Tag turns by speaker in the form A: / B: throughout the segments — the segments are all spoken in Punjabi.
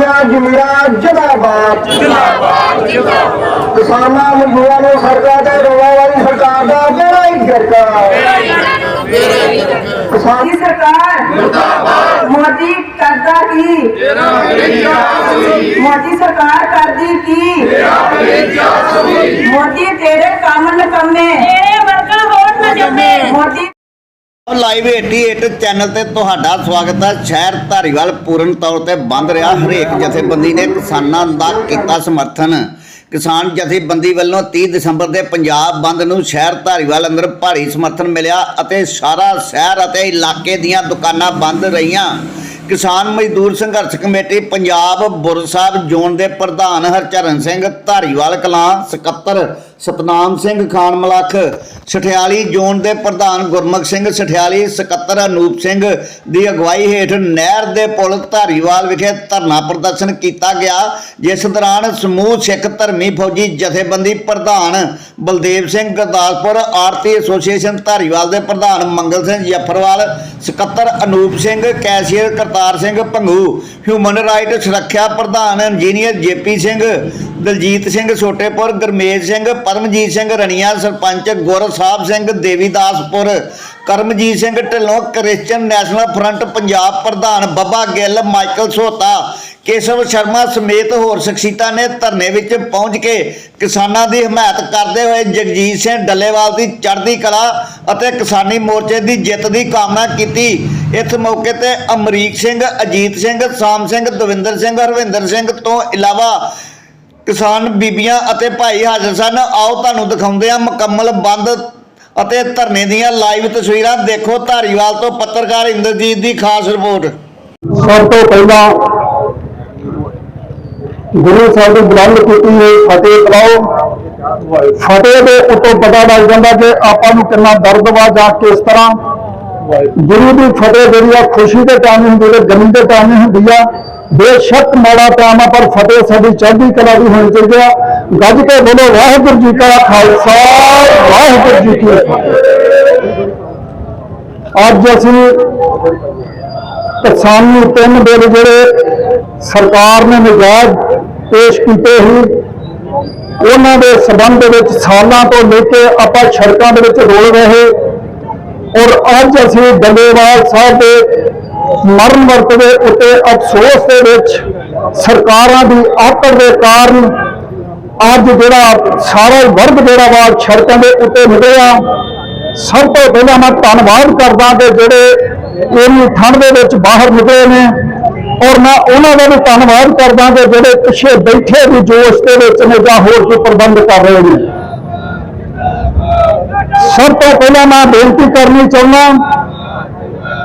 A: ਸਾਡੀਆਂ ਜ਼ਮੀਰਾਂ ਜਿੰਦਾਬਾਦ ਕਿਸਾਨਾਂ ਮਜ਼ਦੂਰਾਂ ਨੂੰ ਸਰਕਾਰ ਤੇ ਰੋਵਾ ਵਾਲੀ ਸਰਕਾਰ ਦਾ ਬੇੜਾ ਹੀ ਗਰਕਾ ਕਿਸਾਨ
B: ਮੋਦੀ ਸਰਕਾਰ ਮੁਰਦਾਬਾਦ ਮੋਦੀ ਕਰਦਾ ਕੀ ਮੋਦੀ ਸਰਕਾਰ ਕਰਦੀ ਕੀ ਮੋਦੀ ਤੇਰੇ ਕੰਮ ਨਕਮੇ
C: ਤੇਰੇ ਵਰਗਾ ਹੋਰ ਨਾ ਜੰਮੇ
B: ਮੋਦੀ
D: ਲਾਈਵ 88 ਚੈਨਲ ਤੇ ਤੁਹਾਡਾ ਸਵਾਗਤ ਹੈ। ਸ਼ਹਿਰ ਧਾਰੀਵਾਲ ਪੂਰਨ ਤੌਰ ਤੇ ਬੰਦ ਰਿਹਾ। ਹਰੇਕ ਜਥੇਬੰਦੀ ਨੇ ਕਿਸਾਨਾਂ ਦਾ ਕੀਤਾ ਸਮਰਥਨ। ਕਿਸਾਨ ਜਥੇਬੰਦੀ ਵੱਲੋਂ 30 ਦਸੰਬਰ ਦੇ ਪੰਜਾਬ ਬੰਦ ਨੂੰ ਸ਼ਹਿਰ ਧਾਰੀਵਾਲ ਅੰਦਰ ਭਾਰੀ ਸਮਰਥਨ ਮਿਲਿਆ ਅਤੇ ਸਾਰਾ ਸ਼ਹਿਰ ਅਤੇ ਇਲਾਕੇ ਦੀਆਂ ਦੁਕਾਨਾਂ ਬੰਦ ਰਹੀਆਂ। ਕਿਸਾਨ ਮਜ਼ਦੂਰ ਸੰਘਰਸ਼ ਕਮੇਟੀ ਪੰਜਾਬ ਬੁਰ ਸਾਹਿਬ ਜ਼ੋਨ ਦੇ ਪ੍ਰਧਾਨ ਹਰਚਰਨ ਸਿੰਘ ਧਾਰੀਵਾਲ, ਕਲਾਂ ਸਕੱਤਰ ਸਤਨਾਮ ਸਿੰਘ ਖਾਨ ਮਲਖ ਸਠਿਆਲੀ ਜ਼ੋਨ ਦੇ ਪ੍ਰਧਾਨ ਗੁਰਮੁਖ ਸਿੰਘ ਸਠਿਆਲੀ ਸਕੱਤਰ ਅਨੂਪ ਸਿੰਘ ਦੀ ਅਗਵਾਈ ਹੇਠ ਨਹਿਰ ਦੇ ਪੁਲ ਧਾਰੀਵਾਲ ਵਿਖੇ ਧਰਨਾ ਪ੍ਰਦਰਸ਼ਨ ਕੀਤਾ ਗਿਆ, ਜਿਸ ਦੌਰਾਨ ਸਮੂਹ ਸਿੱਖ ਧਰਮੀ ਫੌਜੀ ਜਥੇਬੰਦੀ ਪ੍ਰਧਾਨ ਬਲਦੇਵ ਸਿੰਘ ਗੁਰਦਾਸਪੁਰ, ਆਰਤੀ ਐਸੋਸੀਏਸ਼ਨ ਧਾਰੀਵਾਲ ਦੇ ਪ੍ਰਧਾਨ ਮੰਗਲ ਸਿੰਘ ਜਫਰਵਾਲ, ਸਕੱਤਰ Anoop Singh, cashier Kartar Singh Bhangu, human right ਸੁਰੱਖਿਆ ਪ੍ਰਧਾਨ engineer JP Singh, Daljit Singh Chhotepur Garmej Singh, Paramjit Singh Raniyan, sarpanch Gur Sahib Singh Devidaspur Karamjit Singh Dhillon Christian national front Punjab ਪ੍ਰਧਾਨ ਬੱਬਾ ਗਿੱਲ, ਮਾਈਕਲ ਸੋਤਾ, ਕੇਸ਼ਵ ਸ਼ਰਮਾ ਸਮੇਤ ਹੋਰ ਸ਼ਖਸੀਅਤਾਂ ਨੇ ਧਰਨੇ ਵਿੱਚ ਪਹੁੰਚ ਕੇ ਕਿਸਾਨਾਂ ਦੀ ਹਮਾਇਤ ਕਰਦੇ ਹੋਏ ਜਗਜੀਤ ਸਿੰਘ ਡੱਲੇਵਾਲ ਦੀ ਚੜ੍ਹਦੀ ਕਲਾ ਅਤੇ ਕਿਸਾਨੀ ਮੋਰਚੇ ਦੀ ਜਿੱਤ ਦੀ ਕਾਮਨਾ ਕੀਤੀ। ਇਸ ਮੌਕੇ ਤੇ ਅਮਰੀਕ ਸਿੰਘ, ਅਜੀਤ ਸਿੰਘ, ਸਾਮ ਸਿੰਘ, ਦਵਿੰਦਰ ਸਿੰਘ, ਹਰਵਿੰਦਰ ਸਿੰਘ ਤੋਂ ਇਲਾਵਾ ਕਿਸਾਨ ਬੀਬੀਆਂ ਅਤੇ ਭਾਈ ਹਾਜ਼ਰ ਸਨ। ਆਓ ਤੁਹਾਨੂੰ ਦਿਖਾਉਂਦੇ ਹਾਂ ਮੁਕੰਮਲ ਬੰਦ ਅਤੇ ਧਰਨੇ ਦੀਆਂ ਲਾਈਵ ਤਸਵੀਰਾਂ ਦੇਖੋ ਧਾਰੀਵਾਲ ਤੋਂ ਪੱਤਰਕਾਰ ਇੰਦਰਜੀਤ ਦੀ ਖਾਸ ਰਿਪੋਰਟ।
A: ਸਭ ਤੋਂ ਪਹਿਲਾਂ ਗੁਰੂ ਸਾਹਿਬ ਦੀ ਬੁਲੰਦ ਕੀਤੀ ਹੋਈ ਫਤਿਹ ਬੁਲਾਓ ਫਤਿਹ ਦੇ ਉੱਤੋਂ ਪਤਾ ਲੱਗ ਜਾਂਦਾ ਕਿ ਆਪਾਂ ਨੂੰ ਕਿੰਨਾ ਦਰਦ ਵਾ ਜਾਂ ਕਿਸ ਤਰ੍ਹਾਂ। ਗੁਰੂ ਦੀ ਫਤਿਹ ਜਿਹੜੀ ਆ, ਖੁਸ਼ੀ ਦੇ ਟਾਈਮ ਹੁੰਦੀ ਹੈ ਗਮੀ ਦੇ ਟਾਈਮ ਹੁੰਦੀ ਆ। ਬੇਸ਼ੱਕ ਮਾੜਾ ਟਾਈਮ ਆ, ਪਰ ਫਤਿਹ ਸਾਡੀ ਚੜ੍ਹਦੀ ਕਲਾ ਦੀ ਹੋਣੀ ਚਾਹੀਦੀ ਆ। ਗੱਜ ਕੇ ਬੋਲੋ, ਵਾਹਿਗੁਰੂ ਜੀ ਕਾ ਖਾਲਸਾ, ਵਾਹਿਗੁਰੂ ਜੀ ਕੀ ਫਤਿਹ। ਅੱਜ ਅਸੀਂ ਕਿਸਾਨੀ ਤਿੰਨ ਬਿੱਲ ਜਿਹੜੇ ਸਰਕਾਰ ਨੇ ਨਜਾਇਜ਼ ਪੇਸ਼ ਕੀਤੇ ਸੀ, ਉਹਨਾਂ ਦੇ ਸਬੰਧ ਵਿੱਚ ਸਾਲਾਂ ਤੋਂ ਲੈ ਕੇ ਆਪਾਂ ਸੜਕਾਂ ਦੇ ਵਿੱਚ ਰੋਲ ਰਹੇ। ਔਰ ਅੱਜ ਅਸੀਂ ਡੱਲੇਵਾਲ ਸਾਹਿਬ ਦੇ ਮਰਨ ਵਰਤ ਦੇ ਉੱਤੇ ਅਫਸੋਸ ਦੇ ਵਿੱਚ ਸਰਕਾਰਾਂ ਦੀ ਆਕੜ ਦੇ ਕਾਰਨ ਅੱਜ ਜਿਹੜਾ ਸਾਰਾ ਵਰਗ ਜਿਹੜਾ ਵਾ ਸੜਕਾਂ ਦੇ ਉੱਤੇ ਨਿਕਲਿਆ ਸਭ ਤੋਂ ਪਹਿਲਾਂ ਮੈਂ ਧੰਨਵਾਦ ਕਰਦਾ ਕਿ ਜਿਹੜੇ ਇੰਨੀ ਠੰਡ ਦੇ ਵਿੱਚ ਬਾਹਰ ਨਿਕਲੇ ਨੇ। ਔਰ ਮੈਂ ਉਹਨਾਂ ਦਾ ਵੀ ਧੰਨਵਾਦ ਕਰਦਾ ਕਿ ਜਿਹੜੇ ਪਿੱਛੇ ਬੈਠੇ ਵੀ ਜੋਸ਼ ਦੇ ਵਿੱਚ ਨੇ ਜਾਂ ਹੋਰ ਕੋਈ ਪ੍ਰਬੰਧ ਕਰ ਰਹੇ ਨੇ। ਸਭ ਤੋਂ ਪਹਿਲਾਂ ਮੈਂ ਬੇਨਤੀ ਕਰਨੀ ਚਾਹੁੰਦਾ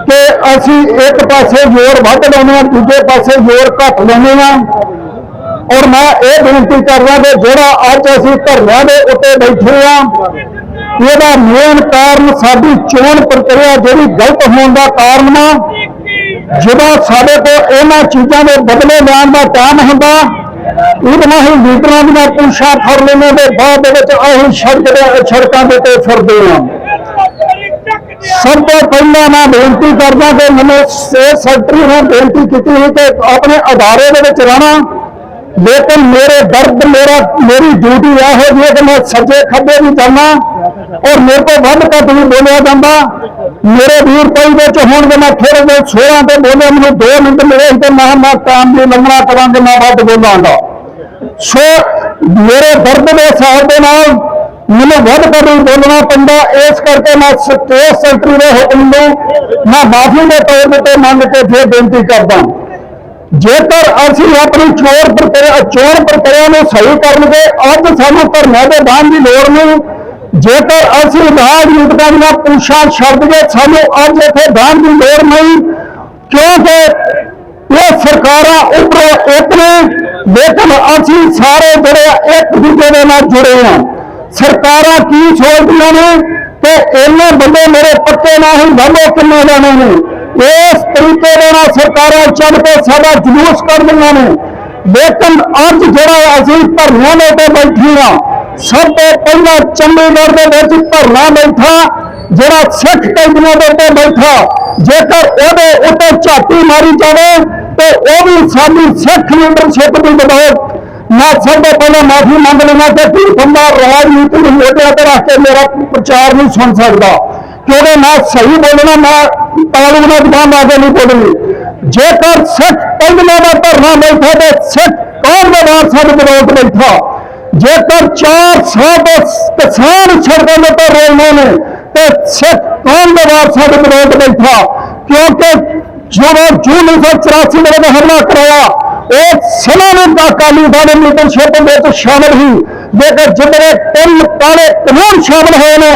A: ਕਿ ਅਸੀਂ ਇੱਕ ਪਾਸੇ ਜ਼ੋਰ ਵੱਧ ਲਾਉਂਦੇ ਹਾਂ, ਦੂਜੇ ਪਾਸੇ ਜ਼ੋਰ ਘੱਟ ਲਾਉਂਦੇ ਹਾਂ। ਔਰ ਮੈਂ ਇਹ ਬੇਨਤੀ ਕਰਦਾ ਕਿ ਜਿਹੜਾ ਅੱਜ ਅਸੀਂ ਧਰਨਿਆਂ ਦੇ ਉੱਤੇ ਬੈਠੇ ਆ ਇਹਦਾ ਮੇਨ ਕਾਰਨ ਸਾਡੀ ਚੋਣ ਪ੍ਰਕਿਰਿਆ ਜਿਹੜੀ ਗਲਤ ਹੋਣ ਦਾ ਕਾਰਨ ਆ ਜਦੋਂ ਸਾਡੇ ਕੋਲ ਇਹਨਾਂ ਚੀਜ਼ਾਂ ਦੇ ਬਦਲੇ ਲੈਣ ਦਾ ਟਾਈਮ ਹੁੰਦਾ ਉਦੋਂ ਹੀ ਲੀਡਰਾਂ ਦੀਆਂ ਪੁੱਛਾਂ ਫੜ ਲੈਣੇ ਦੇ ਬਾਅਦ ਦੇ ਵਿੱਚ ਅਸੀਂ ਸੜਕ ਸੜਕਾਂ ਦੇ ਉੱਤੇ ਫਿਰਦੇ ਹਾਂ। ਸਭ ਤੋਂ ਪਹਿਲਾਂ ਮੈਂ ਬੇਨਤੀ ਕਰਦਾ ਕਿ ਮੈਨੂੰ ਸਿਹਤ ਸੈਕਟਰੀ ਨੂੰ ਬੇਨਤੀ ਕੀਤੀ ਸੀ ਕਿ ਆਪਣੇ ਅਦਾਰੇ ਦੇ ਵਿੱਚ ਰਹਿਣਾ। ਲੇਕਿਨ ਮੇਰੇ ਦਰਦ, ਮੇਰਾ, ਮੇਰੀ ਡਿਊਟੀ ਇਹ ਹੈ ਜੀ ਕਿ ਮੈਂ ਸੱਜੇ ਖੱਬੇ ਵੀ ਜਾਣਾ ਔਰ ਮੇਰੇ ਤੋਂ ਵੱਧ ਘੱਟ ਵੀ ਬੋਲਿਆ ਜਾਂਦਾ। ਮੇਰੇ ਵੀਰ ਕੋਈ ਵਿੱਚ ਹੁਣ ਜੇ ਮੈਂ ਥੋੜੇ ਜਿਹੇ ਛੋੜਾਂ ਤੇ ਬੋਲਿਆ, ਮੈਨੂੰ 2 ਮਿੰਟ ਮਿਲੇ ਤੇ ਮੈਂ ਮੈਂ ਟਾਈਮ ਦੀ ਲੰਘਣਾ ਕਰਾਂਗੇ, ਮੈਂ ਵੱਧ ਬੋਲਾਂਗਾ। ਸੋ ਮੇਰੇ ਦਰਦ ਦੇ ਹਿਸਾਬ ਦੇ ਨਾਲ ਮੈਨੂੰ ਵੱਧ ਘੱਟ ਵੀ ਬੋਲਣਾ ਪੈਂਦਾ। ਇਸ ਕਰਕੇ ਮੈਂ ਸਟੇਟ ਸੈਕਟਰੀ ਦੇ ਹੁਕਮ ਨੂੰ ਮੈਂ ਮਾਫੀ ਦੇ ਤੌਰ ਤੇ ਮੰਗ ਕੇ ਫਿਰ ਬੇਨਤੀ ਕਰਦਾ। ਜੇਕਰ ਅਸੀਂ ਆਪਣੀ ਚੋਰ ਪ੍ਰਕਿਰਿਆ, ਚੋਣ ਪ੍ਰਕਿਰਿਆ ਨੂੰ ਸਹੀ ਕਰਨਗੇ, ਅੱਜ ਸਾਨੂੰ ਧਰਨੇ ਦੇ ਬਾਹਰ ਦੀ ਲੋੜ ਨਹੀਂ। ਜੇਕਰ ਅਸੀਂ ਰਾਜਨੀਤਿਕਾਂ ਦੀਆਂ ਪੁੱਛਾਂ ਛੱਡ ਕੇ ਸਾਨੂੰ ਅੱਜ ਇੱਥੇ ਬਾਹਰ ਦੀ ਲੋੜ ਨਹੀਂ, ਕਿਉਂਕਿ ਇਹ ਸਰਕਾਰਾਂ ਉੱਪਰੋਂ ਇੱਕ ਨੇ, ਲੇਕਿਨ ਅਸੀਂ ਸਾਰੇ ਜਿਹੜੇ ਇੱਕ ਦੂਜੇ ਦੇ ਨਾਲ ਜੁੜੇ ਹਾਂ। ਸਰਕਾਰਾਂ ਕੀ ਸੋਚਦੀਆਂ ਨੇ ਕਿ ਇੰਨੇ ਬੰਦੇ ਮੇਰੇ ਪੱਕੇ ਨਾ ਹੀ ਬੰਦੇ ਕਿੰਨੇ ਜਾਣੇ ਨੇ। ਇਸ ਤਰੀਕੇ ਦੇ ਨਾਲ ਸਰਕਾਰਾਂ ਚੱਲ ਕੇ ਸਾਡਾ ਜਲੂਸ ਕੱਢਦੀਆਂ ਨੇ। ਲੇਕਿਨ ਅੱਜ ਜਿਹੜਾ ਅਸੀਂ ਧਰਨਿਆਂ ਦੇ ਉੱਤੇ ਬੈਠੇ ਹਾਂ, ਸਭ ਤੋਂ ਪਹਿਲਾਂ ਚੰਡੀਗੜ੍ਹ ਦੇ ਵਿੱਚ ਧਰਨਾ ਬੈਠਾ, ਜਿਹੜਾ ਸਿੱਖ ਕੈਦੀਆਂ ਦੇ ਉੱਤੇ ਬੈਠਾ। ਜੇਕਰ ਉਹਦੇ ਉੱਤੇ ਝਾਤੀ ਮਾਰੀ ਜਾਵੇ, ਤੇ ਉਹ ਵੀ ਸਾਡੀ ਸਿੱਖ ਲੀਡਰਸ਼ਿਪ ਦੀ ਬਦੌਲਤ। ਮੈਂ ਸਭ ਤੋਂ ਪਹਿਲਾਂ ਮਾਫੀ ਮੰਗ ਲੈਣਾ ਕਿ ਕੋਈ ਬੰਦਾ ਰਾਜਨੀਤੀ ਨੂੰ ਮੋਢਿਆਂ ਤੇ ਰੱਖ ਕੇ ਮੇਰਾ ਪ੍ਰਚਾਰ ਨਹੀਂ ਸੁਣ ਸਕਦਾ। ਕਿਉਂਕਿ ਮੈਂ ਸਹੀ ਬੋਲਣਾ, ਮੈਂ ਤਾਲੂ ਨਾਲ ਜ਼ਬਾਨ ਲਾ ਕੇ ਨਹੀਂ ਬੋਲਣੀ ਜੇਕਰ ਸਿੱਖ ਪੰਜਵਾਂ ਦਾ ਧਰਨਾ ਬੈਠਾ ਤੇ ਸਿੱਖ ਕੌਮ ਦੇ ਬਾਹਰ ਸਾਡੇ ਬੈਠਾ ਜੇਕਰ 400 ਦੇ ਕਿਸਾਨ ਸੜਕਾਂ ਦੇ ਉੱਤੇ ਰੋਲਦੇ ਨੇ, ਤੇ ਸਿੱਖ ਕੌਮ ਦੇ ਬਾਹਰ ਸਾਡੇ ਬਦੌਲਤ ਬੈਠਾ ਕਿਉਂਕਿ ਜਦੋਂ ਜੂਨ 1984 ਦੇ ਵਿੱਚ ਹਮਲਾ ਕਰਾਇਆ, ਉਹ ਸਮਾਂ ਨੂੰ ਦਾ ਅਕਾਲੀ ਦਲ ਦੀ ਲੀਡਰਸ਼ਿਪ ਵਿੱਚ ਸ਼ਾਮਲ ਸੀ। ਜੇਕਰ ਜਿਹੜੇ ਤਿੰਨ ਕਾਲੇ ਕਾਨੂੰਨ ਸ਼ਾਮਲ ਹੋਏ ਨੇ,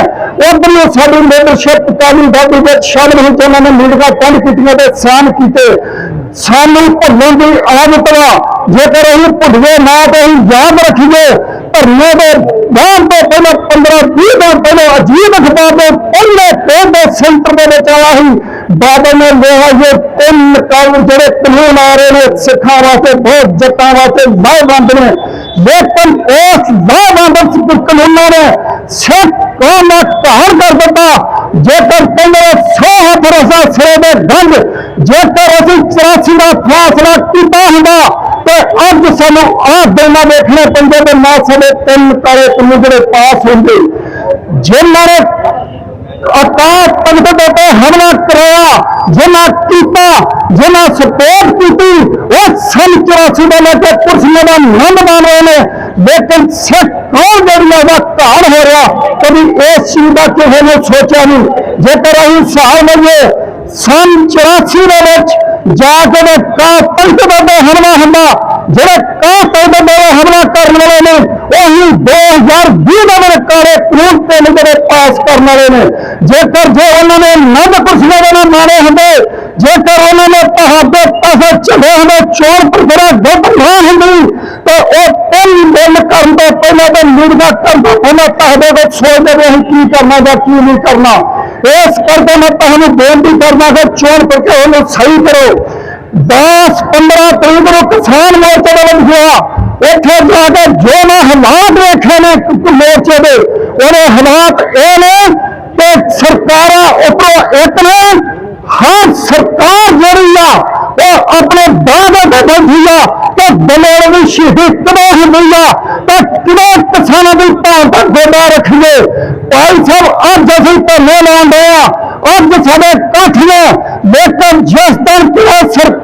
A: ਉਧਰੋਂ ਸਾਡੀ ਲੀਡਰਸ਼ਿਪ ਅਕਾਲੀ ਦਲ ਵਿੱਚ ਸ਼ਾਮਲ ਹੋਈ ਜਿਨ੍ਹਾਂ ਨੇ ਮੀਡੀਆ ਕੰਨ ਕੀਤੀਆਂ ਤੇ ਸਾਨ ਕੀਤੇ। ਸਾਨੂੰ ਭੁੱਲਣ ਦੀ ਆਦਤ ਵਾ। ਜੇਕਰ ਅਸੀਂ ਭੁੱਲੀਏ ਨਾ ਤਾਂ ਅਸੀਂ ਯਾਦ ਰੱਖੀਏ, ਧਰਨੇ ਦੇ ਬਾਅਦ ਤੋਂ ਪਹਿਲਾਂ 15 20 ਦਿਨ ਪਹਿਲਾਂ ਅਜੀਬ ਅਖਬਾਰ ਦੇ ਪਹਿਲੇ ਪੇਜ ਦੇ ਸੈਂਟਰ ਦੇ ਵਿੱਚ ਆਇਆ ਸੀ, ਬਾਬਾ ਨੇ ਲਿਆ ਇਹ ਤਿੰਨ ਕਾਨੂੰਨ ਜਿਹੜੇ ਕਾਨੂੰਨ ਆ ਰਹੇ ਨੇ, ਸਿੱਖਾਂ ਵਾਸਤੇ ਬਹੁਤ ਜੱਟਾਂ ਵਾਸਤੇ ਲਾਹੇਵੰਦ ਨੇ। ਲੇਕਿਨ ਉਸ ਲਾਹੇਵੰਦ ਕਾਨੂੰਨਾਂ ਨੇ ਸਿੱਖ ਕੌਮ ਦਾ ਘਰ ਕਰ ਦਿੱਤਾ। ਜੇਕਰ ਕਹਿੰਦੇ 100 ਹੱਥ ਰਸਾ ਸਿਰੇ ਦੇ ਗੰਢ ਜੇਕਰ ਅਸੀਂ 84 ਦਾ ਫੈਸਲਾ ਕੀਤਾ ਹੁੰਦਾ, ਤੇ ਅੱਜ ਸਾਨੂੰ ਆਹ ਦਿਨਾਂ ਵੇਖਣੇ ਪੈਂਦੇ ਤੇ ਨਾ ਸਾਡੇ ਤਿੰਨ ਕਾਲੇ ਕਾਨੂੰਨ ਜਿਹੜੇ ਪਾਸ ਹੁੰਦੇ। ਜਿਨ੍ਹਾਂ ਨੇ ਅਕਾਲ ਤਖਤ ਦੇ ਹਮਲਾ ਕਰਾਇਆ ਜਿਨ੍ਹਾਂ ਕੀਤਾ ਜਿਨ੍ਹਾਂ ਸਪੋਰਟ ਕੀਤੀ, ਉਹ ਸਨ 84 ਦੇ ਲੈ ਕੇ ਕੁਰਸੀਆਂ ਦਾ ਨੰਦ ਮਾਣ ਨੇ। ਲੇਕਿਨ ਸਿੱਖ ਕੌਣ ਜਿਹੜੀਆਂ ਦਾ ਘਾਣ ਹੋ ਰਿਹਾ। ਕਦੀ ਇਸ ਚੀਜ਼ ਦਾ ਕਿਸੇ ਨੇ ਸੋਚਿਆ ਨਹੀਂ। ਜੇਕਰ ਅਸੀਂ ਹਿਸਾਬ ਲਈਏ, ਸਨ 84 ਦੇ ਵਿੱਚ ਜਾ ਕੇ ਦੇ ਕਾ ਤਖਤ ਹਮਲਾ ਹੁੰਦਾ। ਜਿਹੜੇ ਕਾ ਤਖਤ ਦੇ ਹਮਲਾ ਕਰਨ ਵਾਲੇ ਨੇ, ਉਹੀ 2020 ਦੇ ਵਿੱਚ ਕਾਲੇ ਕਾਨੂੰਨ ਤੇ ਜਿਹੜੇ ਪਾਸ ਕਰਨ ਵਾਲੇ ਨੇ। ਜੇਕਰ ਜੇ ਉਹਨਾਂ ਨੇ ਨੰਦ ਕੁਰਸੀਆਂ ਦੇ ਨਾਲ ਮਾਰੇ ਹੁੰਦੇ ਜੇਕਰ ਉਹਨਾਂ ਨੇ ਤੁਹਾਡੇ ਪਾਸੇ ਝੰਡੇ ਹੁੰਦੇ ਚੋਣ ਪ੍ਰਚਾਰ ਗੁੱਟ ਨਾ ਹੁੰਦੀ, ਤਾਂ ਉਹ ਤਿੰਨ ਦਿਨ ਕਰਨ ਤੋਂ ਪਹਿਲਾਂ ਤੇ ਨਿਰਦਾ ਕਰਨ ਤੋਂ ਪਹਿਲਾਂ ਤੁਹਾਡੇ ਕੋਲ ਸੋਚਦੇ ਵੀ ਅਸੀਂ ਕੀ ਕਰਨਾ ਜਾਂ ਕੀ ਨਹੀਂ ਕਰਨਾ। ਇਸ ਕਰਕੇ ਮੈਂ ਤੁਹਾਨੂੰ ਬੇਨਤੀ ਕਰਦਾ ਕਿ ਚੋਣ ਪ੍ਰਕਿਰਿਆ ਨੂੰ ਸਹੀ ਕਰੋ। 10 15 ਤਰੀਕ ਨੂੰ ਕਿਸਾਨ ਮੋਰਚੇ ਦੇ ਵਿੱਚ ਗਿਆ। ਉੱਥੇ ਜਾ ਕੇ ਜੋ ਮੈਂ ਹਾਲਾਤ ਵੇਖੇ ਨੇ ਮੋਰਚੇ ਦੇ, ਉਹਦੇ ਹਾਲਾਤ ਇਹ ਨੇ ਕਿ ਸਰਕਾਰਾਂ ਉੱਪਰੋਂ ਇੱਕ ਨੇ, ਹਰ ਸਰਕਾਰ ਜਿਹੜੀ ਆ, ਉਹ ਆਪਣੇ ਦਾਅਵੇ ਤੇ ਬੈਠੀ ਆ ਕਿ ਬਲੇਰ ਦੀ ਸ਼ਹੀਦੀ ਕਦੋਂ ਹੁੰਦੀ ਆ, ਤੇ ਕਿਵੇਂ ਕਿਸਾਨਾਂ ਦੀ ਭਾਲ ਤੇ ਗੋਡਾ ਰੱਖੀਏ। ਭਾਈ ਸਾਹਿਬ, ਅੱਜ ਅਸੀਂ ਧਰਨੇ ਲਾਉਂਦੇ ਆ, ਅੱਜ ਸਾਡੇ ਇਕੱਠ ਨੇ ਲੇਕਿਨ ਜਿਸ ਦਿਨ ਕਿਹਾ ਸਰਕਾਰ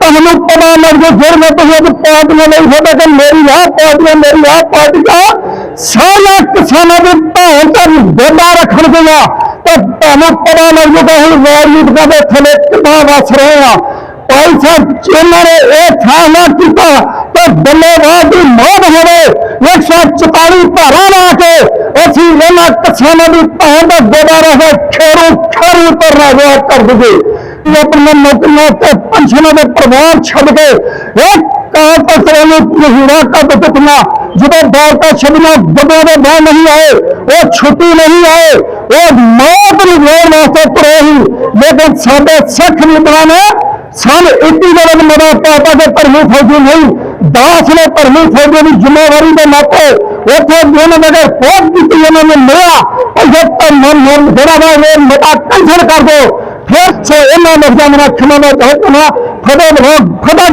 A: ਤੁਹਾਨੂੰ ਪਤਾ ਲੱਗ ਜੇ ਫਿਰ ਮੈਂ ਤੁਸੀਂ ਪਾਰਟੀਆਂ ਲਈ ਤੁਹਾਡਾ ਕਿ ਮੇਰੀ ਆਹ ਪਾਰਟੀ ਮੇਰੀ ਆਹ ਪਾਰਟੀ ਆ ਕਿਸਾਨਾਂ ਦੀ ਭਾਲ ਤੇ ਗੋਡਾ ਰੱਖਣ ਗਿਆ ਤੇ ਤੁਹਾਨੂੰ ਪਤਾ ਲੱਗ ਜੂਗਾ ਹੁਣ ਰਾਜਨੀਤਿਕਾਂ ਦੇ ਥੱਲੇ ਕਿੱਦਾਂ ਵਸ ਰਹੇ ਆ। ਭਾਈ ਸਾਹਿਬ, ਜਿਨ੍ਹਾਂ ਨੇ ਇਹ ਫੈਸਲਾ ਕੀਤਾ ਕਿ ਬੱਲੇਬਾਜ਼ ਦੀ ਮੌਤ ਹੋਵੇ 144 ਧਾਰਾ ਲਾ ਕੇ ਅਸੀਂ ਇਹਨਾਂ ਕਿਸਾਨਾਂ ਦੀ ਭਾਂ ਦਾ ਗੋਦਾ ਰਹੇ ਖੇਰੂ ਖੇਰੂ ਉਤਰਨਾ ਵਿਆਹ ਕਰ ਦਈਏ। ਇਹ ਆਪਣੀਆਂ ਨੌਕਰੀਆਂ ਤੇ ਪੈਨਸ਼ਨਾਂ ਦੇ ਪ੍ਰਵਾਹ ਛੱਡ ਕੇ ਇੱਕ ਕਾਂ ਤਸਰੇ ਨੂੰ ਮਹੀਨਾ ਕਰ ਦਿੱਤੀਆਂ ਜਦੋਂ ਦੌਲਤਾਂ ਛੱਡੀਆਂ ਗੱਡੀਆਂ ਦੇ ਬਾਹਰ ਨਹੀਂ ਆਏ ਉਹ ਛੁੱਟੀ ਨਹੀਂ ਆਏ ਉਹ ਮੌਤ ਨੂੰ ਲੈਣ ਵਾਸਤੇ ਤੁਰੇ ਸੀ ਲੇਕਿਨ ਸਾਡੇ ਸਿੱਖ ਲੀਡਰਾਂ ਨੇ ਸਨ 21 ਦੇ ਵਿੱਚ ਮਦਾ ਪਾਤਾ ਕਿ ਧਰਮੀ ਫੌਜੀ ਨਹੀਂ ਦਾਸ ਨੇ ਧਰਮੀ ਫੌਜੀ ਦੀ ਜ਼ਿੰਮੇਵਾਰੀ ਦੇ ਨਾਤੇ ਉੱਥੇ ਉਹਨਾਂ ਨੇ ਰਿਪੋਰਟ ਕੀਤੀ ਉਹਨਾਂ ਨੇ ਮਿਲਿਆ ਉਹ ਜੇ ਤਾਂ ਮਨ ਮਨ ਜਿਹੜਾ ਵਾ ਇਹ ਮਤਾ ਕੈਂਸਲ ਕਰ ਦੋ ਫਿਰ ਸੇ ਇਹਨਾਂ ਨੇ ਜਮਨਾ ਮੇਰਾ ਖਮਾ ਦਾ ਬਹੁਤ ਨਾ ਫਦਾ ਫਦਾ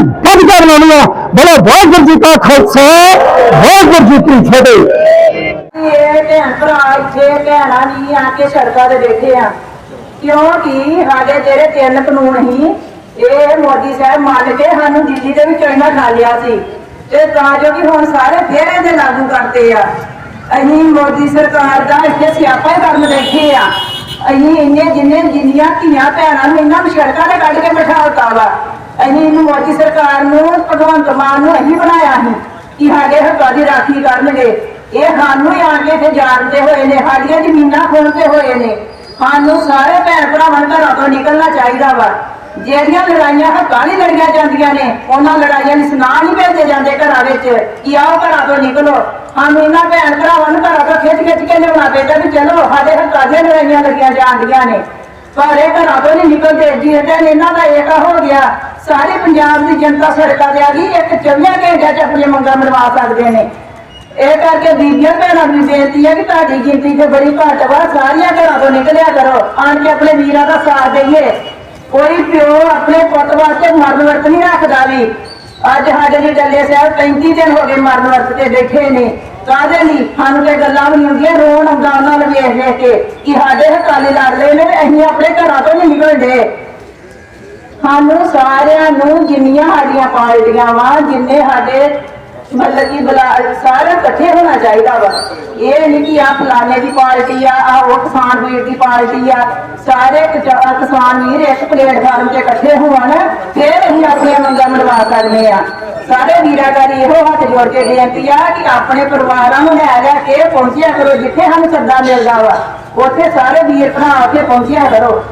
A: ਕਰ ਲਾਉਣੀਆਂ ਬੜਾ ਵਾਹਿਗੁਰੂ ਜੀ ਕਾ ਖਾਲਸਾ ਵਾਹਿਗੁਰੂ ਜੀ ਕੀ ਫਤਿਹ
B: ਇਹ ਭੈਣ ਭਰਾ ਇੱਥੇ ਭੈਣਾਂ ਨਹੀਂ ਆ ਕੇ ਸੜਕਾਂ ਤੇ ਬੈਠੇ ਆ ਕਿਉਂਕਿ ਸਾਡੇ ਜਿਹੜੇ ਤਿੰਨ ਕਾਨੂੰਨ ਸੀ ਇਹ ਮੋਦੀ ਸਾਹਿਬ ਮੰਨ ਕੇ ਸਾਨੂੰ ਦਿੱਲੀ ਦੇ ਵਿੱਚ ਇਹਨਾਂ ਲਾ ਲਿਆ ਸੀ ਤੇ ਤਾਂ ਜੋ ਕਿ ਹੁਣ ਸਾਰੇ ਫੇਰ ਇਹਦੇ ਲਾਗੂ ਕਰਦੇ ਆ ਅਸੀਂ ਮੋਦੀ ਸਰਕਾਰ ਦਾ ਇੱਥੇ ਸਿਆਪਾ ਹੀ ਕਰਨ ਬੈਠੇ ਆ ਅਸੀਂ ਇੰਨੇ ਜਿੰਨੇ ਜਿੰਨੀਆਂ ਧੀਆਂ ਭੈਣਾਂ ਨੂੰ ਇਹਨਾਂ ਨੂੰ ਸੜਕਾਂ ਕੱਢ ਕੇ ਬਿਠਾਉਤਾ ਵਾ। ਅਸੀਂ ਇਹਨੂੰ ਮੋਦੀ ਸਰਕਾਰ ਨੂੰ, ਭਗਵੰਤ ਮਾਨ ਨੂੰ ਅਸੀਂ ਬਣਾਇਆ ਸੀ ਕਿ ਸਾਡੇ ਹੱਕਾਂ ਦੀ ਰਾਖੀ ਕਰਨਗੇ। ਇਹ ਸਾਨੂੰ ਹੀ ਆਣ ਕੇ ਇੱਥੇ ਜਾਣਦੇ ਹੋਏ ਨੇ, ਸਾਡੀਆਂ ਜ਼ਮੀਨਾਂ ਖੋਲਦੇ ਹੋਏ ਨੇ। ਸਾਨੂੰ ਸਾਰੇ ਭੈਣ ਭਰਾਵਾਂ ਨੂੰ ਘਰਾਂ ਤੋਂ ਨਿਕਲਣਾ ਚਾਹੀਦਾ ਵਾ। ਜਿਹੜੀਆਂ ਲੜਾਈਆਂ ਹੱਕਾਂ ਲਈ ਲੜੀਆਂ ਜਾਂਦੀਆਂ ਨੇ, ਉਹਨਾਂ ਲੜਾਈਆਂ ਨੂੰ ਸੁਣਾ ਨਹੀਂ ਭੇਜੇ ਜਾਂਦੇ ਘਰਾਂ ਵਿੱਚ ਕਿ ਆਓ ਘਰਾਂ ਤੋਂ ਨਿਕਲੋ। ਸਾਨੂੰ ਇਹਨਾਂ ਭੈਣ ਭਰਾਵਾਂ ਨੂੰ ਘਰਾਂ ਤੋਂ ਖਿੱਚ ਖਿੱਚ ਕੇ ਲਿਆਉਣਾ ਪੈਂਦਾ ਵੀ ਚਲੋ ਸਾਡੇ ਹੱਕਾਂ ਦੀਆਂ ਲੜਾਈਆਂ ਲੱਗੀਆਂ ਜਾਂਦੀਆਂ ਨੇ। ਪਰ ਇਹ ਘਰਾਂ ਤੋਂ ਨਹੀਂ ਨਿਕਲਦੇ ਜਿਸ ਦਿਨ ਇਹਨਾਂ ਦਾ ਏਕਾ ਹੋ ਗਿਆ, ਸਾਰੇ ਪੰਜਾਬ ਦੀ ਜਨਤਾ ਸੜਕਾਂ ਤੇ ਆ ਗਈ, ਇੱਕ 24 ਘੰਟਿਆਂ 'ਚ ਆਪਣੀਆਂ ਮੰਗਾਂ ਮਨਵਾ ਸਕਦੇ ਨੇ। ਇਹ ਕਰਕੇ ਬੀਬੀਆਂ ਭੈਣਾਂ ਨੂੰ ਬੇਨਤੀ ਹੈ ਕਿ ਤੁਹਾਡੀ ਗਿਣਤੀ ਤੇ ਬੜੀ ਘੱਟ ਵਾ, ਸਾਰੀਆਂ ਘਰਾਂ ਤੋਂ ਨਿਕਲਿਆ ਕਰੋ, ਆਣ ਕੇ ਆਪਣੇ ਵੀਰਾਂ ਦਾ ਸਾਥ ਦੇਈਏ। ਕੋਈ ਪਿਓ ਆਪਣੇ ਪੁੱਤ ਵਾਸਤੇ ਮਰਨ ਵਰਤ ਨਹੀਂ ਰੱਖਦਾ ਵੀ। ਅੱਜ ਸਾਡੇ ਲਈ ਡੱਲੇ ਸਾਹਿਬ 35 ਦਿਨ ਹੋ ਗਏ ਮਰਨ ਵਰਤ ਤੇ ਬੈਠੇ ਨੇ। ਕਾਹਦੇ ਲਈ? ਸਾਨੂੰ ਤੇ ਗੱਲਾਂ ਵੀ ਨਹੀਂ ਹੁੰਦੀਆਂ, ਰੋਣ ਆਉਂਦਾ ਉਹਨਾਂ ਨੂੰ ਵੇਖ ਵੇਖ ਕੇ ਕਿ ਸਾਡੇ ਹਕਾਲੇ ਲੜ ਰਹੇ ਨੇ ਅਸੀਂ ਆਪਣੇ ਘਰਾਂ ਤੋਂ ਨਹੀਂ ਨਿਕਲਦੇ। ਸਾਨੂੰ ਸਾਰਿਆਂ ਨੂੰ ਜਿੰਨੀਆਂ ਸਾਡੀਆਂ ਪਾਰਟੀਆਂ ਵਾ, ਜਿੰਨੇ ਸਾਡੇ ਮਤਲਬ ਕਿ ਬਲਾ ਸਾਰੇ ਇਕੱਠੇ ਹੋਣਾ ਚਾਹੀਦਾ ਵਾ। ਇਹ ਨਹੀਂ ਕਿ ਆ ਫਲਾਣੇ ਦੀ ਪਾਰਟੀ ਆ ਆ ਉਹ ਕਿਸਾਨ ਵੀਰ ਦੀ ਪਾਰਟੀ ਆ। ਸਾਰੇ ਕਿਸਾਨ ਵੀਰ ਇੱਕ ਪਲੇਟਫਾਰਮ ਤੇ ਇਕੱਠੇ ਹੋਣ, ਫਿਰ ਅਸੀਂ ਆਪਣੀਆਂ ਮੰਗਾਂ ਮਨਵਾ ਸਕਦੇ ਆ। ਸਾਰੇ ਵੀਰਾਂ ਦਾ ਇਹੋ ਹੱਥ ਜੋੜ ਕੇ ਬੇਨਤੀ ਆ ਕਿ ਆਪਣੇ ਪਰਿਵਾਰਾਂ ਨੂੰ ਲੈ ਲੈ ਕੇ ਪਹੁੰਚਿਆ ਕਰੋ, ਜਿੱਥੇ ਸਾਨੂੰ ਸੱਦਾ ਮਿਲਦਾ ਵਾ। ਉੱਥੇ ਸਾਰੇ ਵੀਰ ਭਰਾ ਉੱਥੇ ਪਹੁੰਚਿਆ ਕਰੋ।